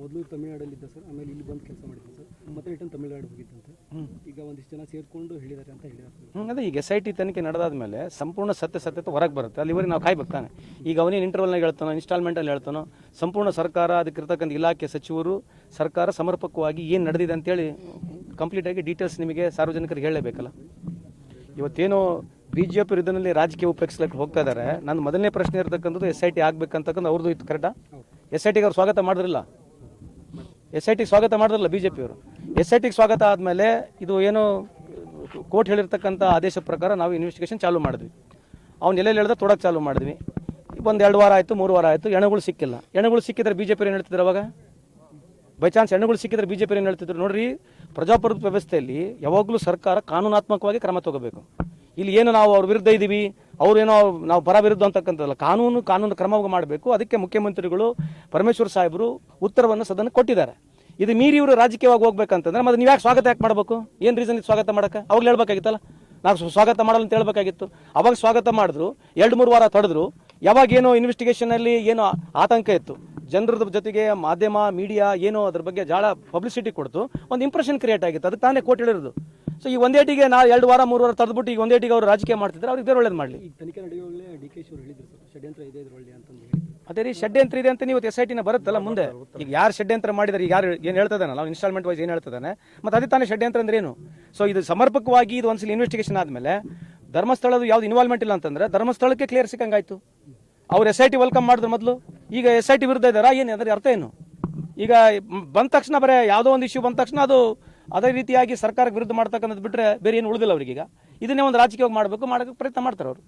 ಮೊದಲು ತಮಿಳ್ನಾಡಲ್ಲಿದ್ದ ಸರ್ ಆಮೇಲೆ ಇಲ್ಲಿ ಬಂದು ಕೆಲಸ ಮಾಡಿದ್ದೆ ಸರ್. ಮತ್ತೆ ರಿಟರ್ನ್ ತಮಿಳ್ನಾಡು ಹೋಗಿದ್ದಂತೆ. ಈಗ ಒಂದಿಷ್ಟು ಜನ ಸೇರಿಕೊಂಡು ಹೇಳಿದ್ದಾರೆ ಅಂತ ಹೇಳಿದ್ದಾರೆ ಅದೇ ಈಗ ಎಸ್ ಐ ಟಿ ತನಿಖೆ ನಡೆದಾದ ಮೇಲೆ ಸಂಪೂರ್ಣ ಸತ್ಯಸತ್ಯತೆ ಹೊರಗೆ ಬರುತ್ತೆ. ಅಲ್ಲಿವರೆಗೆ ನಾವು ಕಾಯ್ಬೇಕಾನೆ ಈಗ ಅವನೇನು ಇಂಟರ್ವಲ್ನಾಗ ಹೇಳ್ತಾನೋ ಇನ್ಸ್ಟಾಲ್ಮೆಂಟಲ್ಲಿ ಹೇಳ್ತಾನೋ ಸಂಪೂರ್ಣ ಸರ್ಕಾರ ಅದಕ್ಕಿರ್ತಕ್ಕಂಥ ಇಲಾಖೆ ಸಚಿವರು ಸರ್ಕಾರ ಸಮರ್ಪಕವಾಗಿ ಏನು ನಡೆದಿದೆ ಅಂತೇಳಿ ಕಂಪ್ಲೀಟಾಗಿ ಡೀಟೇಲ್ಸ್ ನಿಮಗೆ ಸಾರ್ವಜನಿಕರಿಗೆ ಹೇಳಲೇಬೇಕಲ್ಲ. ಇವತ್ತೇನು ಬಿ ಜೆ ಪಿ ಇದರಲ್ಲಿ ರಾಜಕೀಯ ಉಪಯೋಗಿಸ್ಲಿಕ್ಕೆ ಹೋಗ್ತಾ ಇದ್ದಾರೆ. ನನ್ನ ಮೊದಲನೇ ಪ್ರಶ್ನೆ ಇರತಕ್ಕಂಥದ್ದು ಎಸ್ ಐ ಟಿ ಆಗ್ಬೇಕಂತಕ್ಕಂಥ ಅವ್ರದ್ದು ಇತ್ತು ಕರೆಕ್ಟಾ ಎಸ್ ಐ ಟಿಗೆ ಅವ್ರು ಸ್ವಾಗತ ಮಾಡಿದ್ರಲ್ಲ? ಎಸ್ ಐ ಟಿಗೆ ಸ್ವಾಗತ ಮಾಡಿದ್ರಲ್ಲ ಬಿ ಜೆ ಪಿಯವರು ಎಸ್ ಐ ಟಿಗೆ ಸ್ವಾಗತ ಆದಮೇಲೆ ಇದು ಏನು ಕೋರ್ಟ್ ಹೇಳಿರ್ತಕ್ಕಂಥ ಆದೇಶ ಪ್ರಕಾರ ನಾವು ಇನ್ವೆಸ್ಟಿಗೇಷನ್ ಚಾಲೂ ಮಾಡಿದ್ವಿ. ಅವ್ನು ಎಲ್ಲೆಲ್ಲಿ ಹೇಳಿದ್ರೆ ತೊಡಕ್ಕೆ ಚಾಲೂ ಮಾಡಿದ್ವಿ. ಒಂದು ಎರಡು ವಾರ ಆಯಿತು ಮೂರು ವಾರ ಆಯಿತು ಎಣಗಳು ಸಿಕ್ಕಿಲ್ಲ. ಎಣಗಳು ಸಿಕ್ಕಿದ್ರೆ ಬಿ ಜೆ ಪಿ ಏನು ಹೇಳ್ತಿದ್ರು ಅವಾಗ? ಬೈ ಚಾನ್ಸ್ ಹೆಣ್ಣುಗಳು ಸಿಕ್ಕಿದ್ರೆ ಬಿಜೆಪಿ ಏನು ಹೇಳ್ತಿದ್ರು? ನೋಡ್ರಿ ಪ್ರಜಾಪ್ರಭುತ್ವ ವ್ಯವಸ್ಥೆಯಲ್ಲಿ ಯಾವಾಗಲೂ ಸರ್ಕಾರ ಕಾನೂನಾತ್ಮಕವಾಗಿ ಕ್ರಮ ತಗೋಬೇಕು. ಇಲ್ಲಿ ಏನು ನಾವು ಅವ್ರ ವಿರುದ್ಧ ಇದ್ದೀವಿ ಅವ್ರೇನೋ ನಾವು ಪರ ವಿರುದ್ಧ ಅಂತಕ್ಕಂಥದ್ದಲ್ಲ. ಕಾನೂನು ಕಾನೂನು ಕ್ರಮವಾಗಿ ಮಾಡಬೇಕು. ಅದಕ್ಕೆ ಮುಖ್ಯಮಂತ್ರಿಗಳು, ಪರಮೇಶ್ವರ್ ಸಾಹೇಬರು ಉತ್ತರವನ್ನು ಸದನ ಕೊಟ್ಟಿದ್ದಾರೆ. ಇದು ಮೀರಿ ಇವರು ರಾಜಕೀಯವಾಗಿ ಹೋಗ್ಬೇಕಂತಂದ್ರೆ ಮತ್ತೆ ನೀವು ಯಾಕೆ ಸ್ವಾಗತ ಯಾಕೆ ಮಾಡಬೇಕು? ಏನು ರೀಸನ್ ಇದು ಸ್ವಾಗತ ಮಾಡಕ್ಕೆ? ಅವಾಗಲೇ ಹೇಳ್ಬೇಕಾಗಿತ್ತಲ್ಲ? ನಾವು ಸ್ವಾಗತ ಮಾಡಲು ಅಂತ ಹೇಳ್ಬೇಕಾಗಿತ್ತು. ಅವಾಗ ಸ್ವಾಗತ ಮಾಡಿದ್ರು, ಎರಡು ಮೂರು ವಾರ ತಡೆದ್ರು. ಯಾವಾಗ ಏನೋ ಇನ್ವೆಸ್ಟಿಗೇಷನ್ ಅಲ್ಲಿ ಏನೋ ಆತಂಕ ಇತ್ತು. ಜನರದ ಜೊತೆಗೆ ಮಾಧ್ಯಮ ಮೀಡಿಯಾ ಏನೋ ಅದ್ರ ಬಗ್ಗೆ ಜಾಳ ಪಬ್ಲಿಸಿಟಿ ಕೊಡ್ತು. ಒಂದು ಇಂಪ್ರೆಷನ್ ಕ್ರಿಯೇಟ್ ಆಗಿತ್ತು. ಅದಕ್ಕೆ ತಾನೇ ಕೋರ್ಟ್ ಹೇಳಿರೋದು. ಸೊ ಈ ಒಂದೇಟಿಗೆ ನಾ ಎರಡು ವಾರ ಮೂರು ವಾರ ತಡೆದ್ಬಿಟ್ಟು ಈಗ ಒಂದೇಟಿಗೆ ಅವರು ರಾಜಕೀಯ ಮಾಡ್ತಿದ್ರೆ ಅವ್ರಿಗೆ ಬೇರೆ ಒಳ್ಳೇದು ಮಾಡಲಿ. ಈಗ ತನಿಖೆ ನಡೆಯುವಾಗಲೇ ಡಿ ಕೆ ಶಿವರು ಹೇಳಿದ್ರು ಸರ್. ಷಡ್ಯಂತ್ರ ಇದೆ ಇದರೊಳ್ಳೆ ಅಂತಂದು ಹೇಳಿದ್ರು. ಅದೇ ರೀ ಷಡ್ಯಂತ್ರ ಇದೆ ಅಂತ ನೀವು ಎಸ್ ಐ ಟಿನ ಬರುತ್ತಲ್ಲ ಮುಂದೆ? ಈಗ ಯಾರು ಷಡ್ಯಂತ್ರ ಮಾಡಿದಾರೆ ಈಗ ಯಾರು ಏನು ಹೇಳ್ತದಾನಲ್ಲ ಅವ್ನು ಇನ್ಸ್ಟಾಲ್ಮೆಂಟ್ ವೈಸ್ ಏನು ಹೇಳ್ತದಾನೆ? ಮತ್ತೆ ಅದೇ ತಾನೇ ಷಡ್ಯಂತ್ರ ಅಂದ್ರೆ ಏನು? ಸೊ ಇದು ಸಮರ್ಪಕವಾಗಿ ಇದು ಒಂದ್ಸಲ ಇನ್ವೆಸ್ಟಿಗೇಷನ್ ಆದಮೇಲೆ ಧರ್ಮಸ್ಥಳದ ಯಾವ್ದು ಇನ್ವಾಲ್ವ್ಮೆಂಟ್ ಇಲ್ಲ ಅಂತಂದ್ರೆ ಧರ್ಮಸ್ಥಳಕ್ಕೆ ಕ್ಲಿಯರ್ ಸಿಕ್ಕಂಗಾಯ್ತು. ಅವ್ರು ಎಸ್ ಐ ಟಿ ವೆಲ್ಕಮ್ ಮಾಡಿದ್ರು ಮೊದಲು. ಈಗ ಎಸ್ ಐ ಟಿ ವಿರುದ್ಧ ಇದ್ದಾರಾ ಏನು ಅದ್ರ ಅರ್ಥ ಏನು? ಈಗ ಬಂದ ತಕ್ಷಣ ಬರೇ ಯಾವುದೋ ಒಂದು ಇಶ್ಯೂ ಬಂದ ತಕ್ಷಣ ಅದು ಅದೇ ರೀತಿಯಾಗಿ ಸರ್ಕಾರಕ್ಕೆ ವಿರುದ್ಧ ಮಾಡ್ತಕ್ಕಂಥದ್ದು ಬಿಟ್ಟರೆ ಬೇರೆ ಏನು ಉಳಿದಿಲ್ಲ ಅವರಿಗೀಗ. ಇದನ್ನೇ ಒಂದು ರಾಜಕೀಯವಾಗಿ ಮಾಡಬೇಕು, ಮಾಡೋಕ್ಕೆ ಪ್ರಯತ್ನ ಮಾಡ್ತಾರೆ ಅವರು.